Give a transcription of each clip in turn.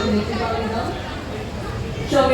সঙ্গে পাবলিকা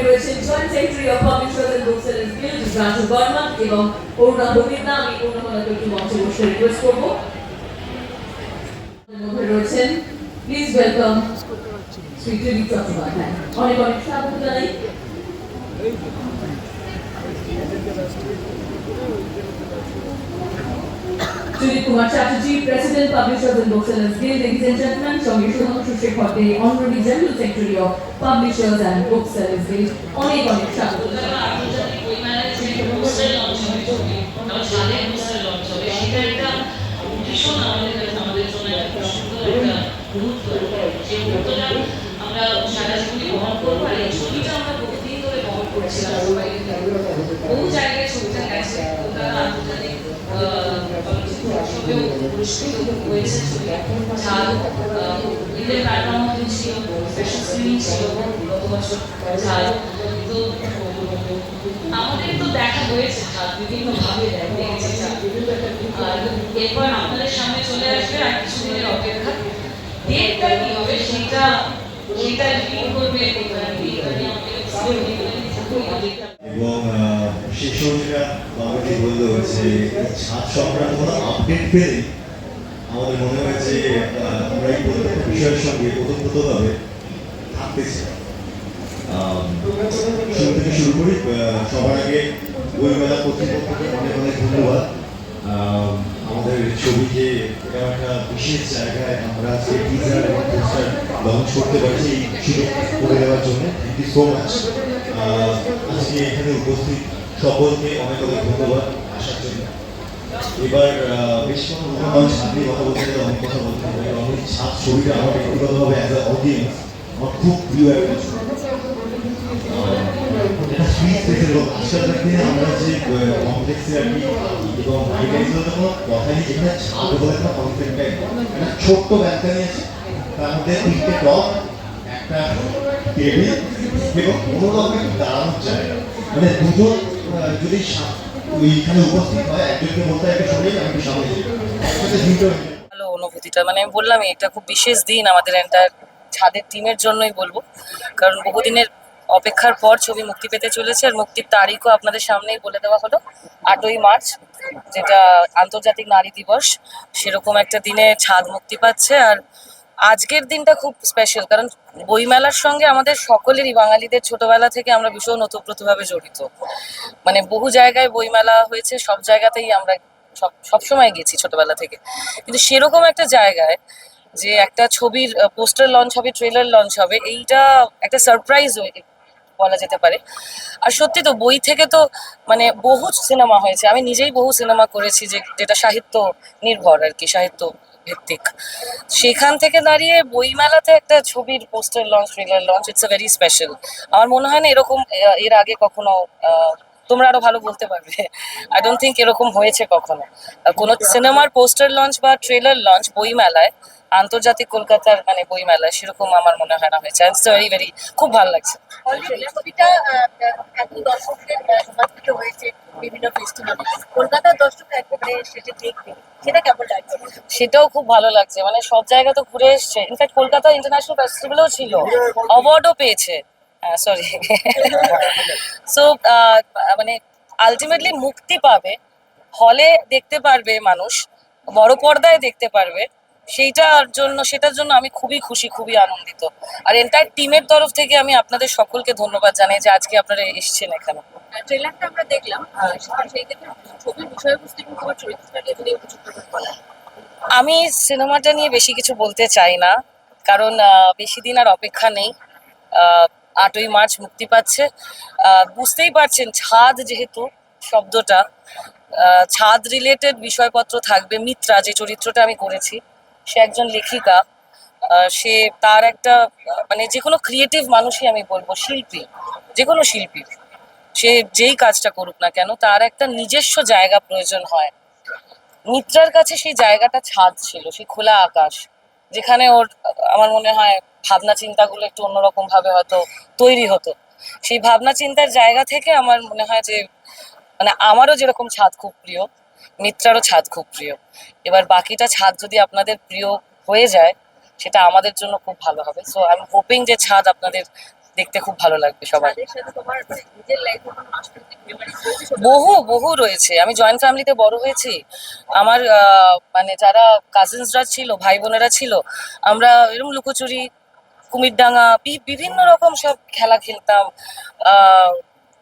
রয়েছেন joint secretary of publishers and book guild Raju Barma এবং অরুণা বর্মিতা আমি অরুণাকে একটু মঞ্চে বসে রিকোয়েস্ট করব। রয়েছেন প্লিজ ওয়েলকাম শ্রী ত্রিদিব চট্টোপাধ্যায় অনেক অনেক স্বাগত জানাই। General Secretary of Publishers and Booksellers Guild, অনেক অনেক স্বাগত জানাই। আন্তর্জাতিক বইমেলার যে পোস্টার লঞ্চ হবে ছবি আমার ছাদের পোস্টার লঞ্চ হবে সেটা একটা ভীষণ আমাদের জন্য একটা সুন্দর একটা মুহূর্ত যে মুহূর্তটা আমরা সারা জীবনে বহন করব আর এই ছবিটা আমরা বহুদিন ধরে বহন করছিলাম সবাই মিলে। বহু জায়গায় ছবিটা গেছে কলকাতা আন্তর্জাতিক আহ, আমাদের তো দেখা হয়েছে এরপর আপনাদের সামনে চলে আসবে আর কিছুদিনের অপেক্ষা ডেটটা কি হবে সেটা সেটা করবে এবং শেষ যেটা বাবাজি বলল যে ছাদ সংক্রান্ত কোনো আপডেট পেলে আমাদের মনে হয় যে আমরা এই প্রত্যেকটা বিষয়ের সঙ্গে ওতপ্রোতভাবে থাকতে শুরু করি সবার আগে বইমেলা কর্তৃপক্ষকে অনেক অনেক ধন্যবাদ। আমাদের ছবিকে এটা একটা বিশেষ জায়গায় আমরা আজকে টিজার করতে পারছি এই করে দেওয়ার জন্য। এখানে উপস্থিত সকলকে অনেক অনেক ধন্যবাদ আসার জন্য এবার বেশ কোনো মূল্যবান কথা বলতে গেলে অনেক কথা বলতে হবে। আমি ছাত্র ছবিটা আমার ব্যক্তিগতভাবে অ্যাজ আ অডিয়েন্স আমার খুব প্রিয় একটা ছবি। আমরা যে কমপ্লেক্সে আর কি এবং একটা কনসেপ্ট একটা ছোট্ট ব্যালকানি আছে তার মধ্যে তিনটে একটা টেবিল এবং কোনো রকমের দাঁড়ানোর জায়গা। মানে দুজন যদি ওইখানে উপস্থিত হয়, একজনকে বলতে একটু সরিয়ে আমি সামনে ভালো অনুভূতিটা। মানে আমি বললামই, এটা খুব বিশেষ দিন আমাদের এন্টার ছাদের টিমের জন্যই বলব। কারণ বহুদিনের অপেক্ষার পর ছবি মুক্তি পেতে চলেছে আর মুক্তির তারিখও আপনাদের সামনেই বলে দেওয়া হলো। আটই মার্চ, যেটা আন্তর্জাতিক নারী দিবস, সেরকম একটা দিনে ছাদ মুক্তি পাচ্ছে আর আজকের দিনটা খুব স্পেশাল কারণ বইমেলার সঙ্গে আমাদের সকলেরই, বাঙালিদের ছোটবেলা থেকে আমরা ভীষণ ওতপ্রোতভাবে জড়িত। মানে বহু জায়গায় বইমেলা হয়েছে, সব জায়গাতেই আমরা সব সবসময় গেছি ছোটবেলা থেকে। কিন্তু সেরকম একটা জায়গায় যে একটা ছবির পোস্টার লঞ্চ হবে ট্রেলার লঞ্চ হবে, এইটা একটা সারপ্রাইজ বলা যেতে পারে। আর সত্যি তো, বই থেকে তো মানে বহু সিনেমা হয়েছে। আমি নিজেই বহু সিনেমা করেছি যে, যেটা সাহিত্য নির্ভর আর কি, সাহিত্য ভিত্তিক। সেখান থেকে দাঁড়িয়ে বইমেলাতে একটা ছবির poster launch trailer launch it's a very special আমার মনে হয় না এরকম এর আগে কখনো তোমরা আরও ভালো বলতে পারবে। আই ডোন্ট থিঙ্ক এরকম হয়েছে কখনো। কোনো সিনেমার পোস্টার লঞ্চ বা ট্রেলার লঞ্চ বইমেলায়, আন্তর্জাতিক কলকাতার মানে বইমেলায় সেরকম আমার মনে হয় না হয়েছে। ইটস ভেরি ভেরি খুব ভালো লাগছে। ছবিটা বিভিন্ন ফেস্টিভ্যালে কলকাতার দর্শক একেবারে সেটা দেখবে সেটা কেমন সেটাও খুব ভালো লাগছে। মানে সব জায়গা তো ঘুরে এসছে। ইনফ্যাক্ট কলকাতা ইন্টারন্যাশনাল ফেস্টিভ্যালও ছিল। অ্যাওয়ার্ডও পেয়েছে। সরি সো মানে আলটিমেটলি মুক্তি পাবে। হলে দেখতে পারবে মানুষ। বড় পর্দায় দেখতে পারবে। সেইটার জন্য, সেটার জন্য আমি খুবই খুশি, খুবই আনন্দিত। আর এন্টায়ার টিমের তরফ থেকে আমি আপনাদের সকলকে ধন্যবাদ জানাই যে আজকে আপনারা এসেছেন এখানে। ট্রেলারটা আমরা দেখলাম। সেই ক্ষেত্রে ছবির বিষয়বস্তু এবং তোমার চরিত্রটাকে যদি বলা আমি সিনেমাটা নিয়ে বেশি কিছু বলতে চাই না, কারণ বেশি দিন আর অপেক্ষা নেই। আটই মার্চ মুক্তি পাচ্ছে। বুঝতেই পারছেন, ছাদ যেহেতু, শব্দটা ছাদ রিলেটেড বিষয়পত্র থাকবে মিত্রা, যে চরিত্রটা আমি করেছি। সে একজন লেখিকা সে তার একটা মানে যে কোনো ক্রিয়েটিভ মানুষই আমি বলব, শিল্পী, যে কোনো শিল্পী, সে যেই কাজটা করুক না কেন, তার একটা নিজস্ব জায়গা প্রয়োজন হয়। মিত্রার কাছে সেই জায়গাটা ছাদ ছিল, সেই খোলা আকাশ, যেখানে ওর, আমার মনে হয়, ভাবনা চিন্তাগুলো একটু অন্যরকম ভাবে হয়তো তৈরি হতো। সেই ভাবনা চিন্তার জায়গা থেকে আমার মনে হয় যে মানে আমারও যেরকম ছাদ খুব প্রিয় মিত্রারও ছাদ খুব প্রিয়। এবার বাকিটা ছাদ যদি আপনাদের প্রিয় হয়ে যায়, সেটা আমাদের জন্য খুব ভালো হবে। সো আই এম হোপিং যে ছাদ আপনাদের দেখতে খুব ভালো লাগবে সবাই বহু বহু রয়েছে। আমি জয়েন্ট ফ্যামিলিতে বড় হয়েছি। আমার মানে যারা কাজিনসরা ছিল ভাই বোনেরা ছিল আমরা এরকম লুকোচুরি কুমিরডাঙ্গা বিভিন্ন রকম সব খেলা খেলতাম।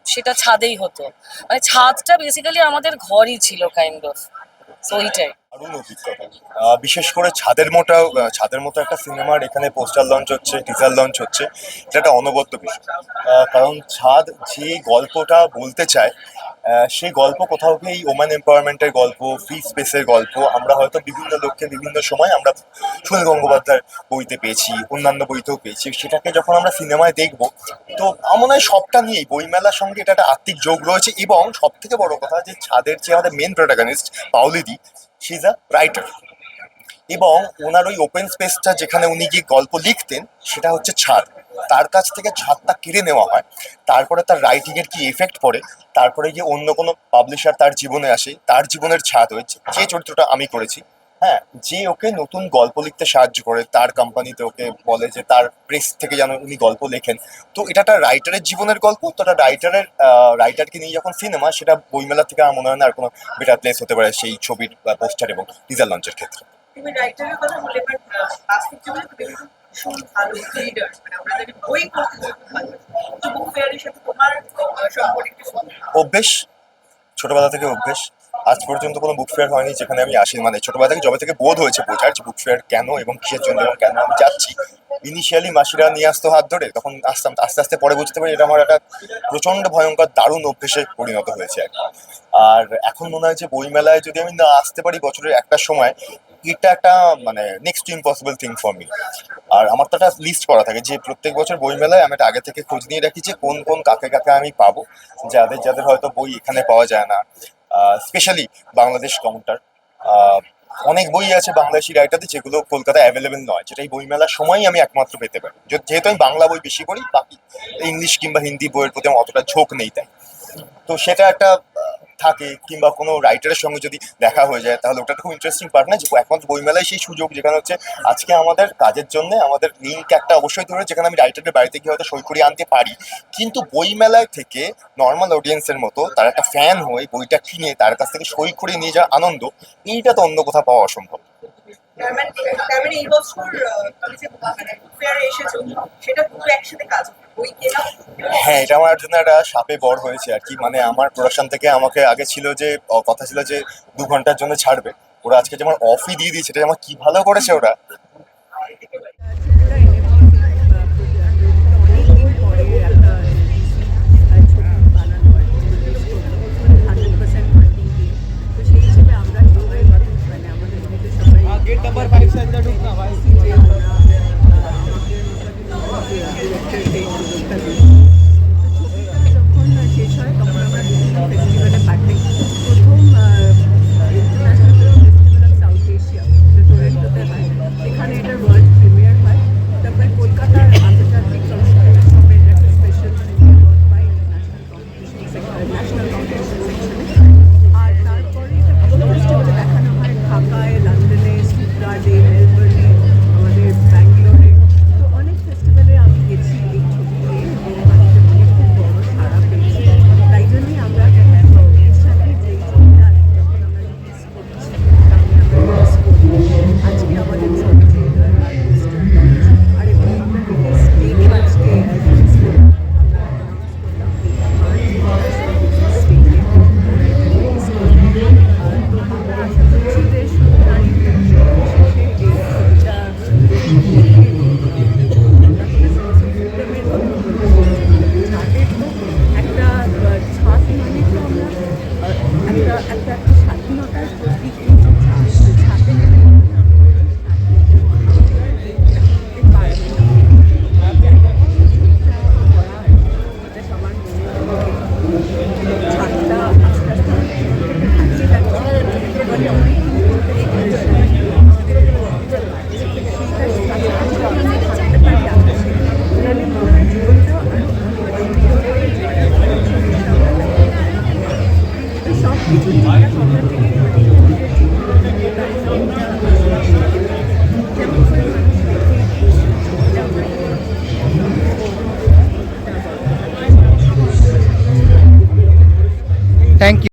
সেটা ছাদেই হতো। মানে ছাদটা বেসিক্যালি আমাদের ঘরই ছিল কাইন্ড অফ সো ওইটাই। দারুণ অভিজ্ঞতা। বিশেষ করে ছাদের মোটা ছাদের মতো একটা সিনেমার এখানে পোস্টার লঞ্চ হচ্ছে টিজার লঞ্চ হচ্ছে। এটা একটা অনবদ্য বিষয়। কারণ ছাদ যে গল্পটা বলতে চায় সেই গল্প কোথাও গিয়ে এই ওম্যান এম্পাওয়ারমেন্টের গল্প ফ্রি স্পেসের গল্প, আমরা হয়তো বিভিন্ন লোককে বিভিন্ন সময় আমরা সুনীল গঙ্গোপাধ্যায়ের বইতে পেয়েছি, অন্যান্য বইতেও পেয়েছি, সেটাকে যখন আমরা সিনেমায় দেখব, তো আমার মনে হয় সবটা নিয়েই বইমেলার সঙ্গে এটা একটা আত্মিক যোগ রয়েছে এবং সব থেকে বড় কথা যে ছাদের যে আমাদের মেন প্রোটাগনিস্ট পাউলিদি শি ইজ আ রাইটার এবং ওনার ওই ওপেন স্পেসটা যেখানে উনি গিয়ে গল্প লিখতেন, সেটা হচ্ছে ছাদ। তার কাছ থেকে ছাদটা কেড়ে নেওয়া হয়, তারপরে তার রাইটিং এর কি এফেক্ট পড়ে, তারপরে গিয়ে অন্য কোনো পাবলিশার তার জীবনে আসে, তার জীবনের ছাদ হয়েছে, যে চরিত্রটা আমি করেছি হ্যাঁ যে ওকে নতুন গল্প লিখতে সাহায্য করে, তার কোম্পানিতে ওকে বলে যে তার প্রেস থেকে যেন উনি গল্প লেখেন। তো এটা একটা রাইটারের জীবনের গল্প, তো একটা রাইটারের রাইটারকে নিয়ে যখন সিনেমা সেটা বইমেলা থেকে আমার মনে হয় না আর কোনো বেটার প্লেস হতে পারে সেই ছবির পোস্টার এবং টিজার লঞ্চের ক্ষেত্রে। ভালো মানে একটু অভ্যেস, ছোটবেলা থেকে অভ্যেস। আজ পর্যন্ত কোনো বুক ফেয়ার হয়নি যেখানে আমি আসি মানে ছোটবেলা থেকে যবে থেকে বোধ হয়েছে বোঝার যে বুক ফেয়ার কেন এবং কিসের জন্য এবং কেন আমি যাচ্ছি। ইনিশিয়ালি মাসিরা নিয়ে আসতো হাত ধরে, তখন আসতাম, আস্তে আস্তে পরে বুঝতে পারি এটা আমার একটা প্রচণ্ড ভয়ঙ্কর, দারুণ অভ্যেসে পরিণত হয়েছে আর এখন মনে হয় যে বইমেলায় যদি আমি না আসতে পারি বছরের একটা সময় এটা একটা মানে next impossible thing for me আর আমার তো একটা লিস্ট করা থাকে যে প্রত্যেক বছর বইমেলায় আমি একটা আগে থেকে খোঁজ নিয়ে রাখি যে কোন কোন কাকে কাকে আমি পাবো। যাদের যাদের হয়তো বই এখানে পাওয়া যায় না। স্পেশালি বাংলাদেশ কাউন্টার অনেক বই আছে বাংলাদেশি রাইটারদের যেগুলো কলকাতায় অ্যাভেলেবেল নয়, যেটা এই বইমেলার সময়ই আমি একমাত্র পেতে পারি। যেহেতু আমি বাংলা বই বেশি পড়ি, বাকি ইংলিশ কিংবা হিন্দি বইয়ের প্রতি আমার অতটা ঝোঁক নেই তাই। তো সেটা একটা থাকে, কিংবা কোনো রাইটারের সঙ্গে যদি দেখা হয়ে যায়, তাহলে ওটা খুব ইন্টারেস্টিং পার্ট না? যে একমাত্র বইমেলায় সেই সুযোগ, যেখানে হচ্ছে আজকে আমাদের কাজের জন্য আমাদের লিঙ্ক একটা অবশ্যই ধরে, যেখানে আমি রাইটারের বাড়িতে গিয়ে হয়তো সই করিয়ে আনতে পারি। কিন্তু বইমেলায় থেকে নর্মাল অডিয়েন্সের মতো তার একটা ফ্যান হয়ে বইটা কিনে, তার কাছ থেকে সই করে নিয়ে যাওয়ার আনন্দ, এইটা তো অন্য কোথাও পাওয়া অসম্ভব। তার মানে তার মানে এই বছর তুমি যে মানে ফেয়ারে এসেছ। সেটা পুরো একসাথে কাজ বই কেনা। হ্যাঁ এটা আমার জন্য একটা সাপে বড় হয়েছে আর কি। মানে আমার প্রোডাকশন থেকে আমাকে আগে ছিল যে কথা ছিল যে দু ঘণ্টার জন্য ছাড়বে। ওরা আজকে যেমন অফই দিয়ে দিয়েছে এটা আমার কি ভালো করেছে ওরা।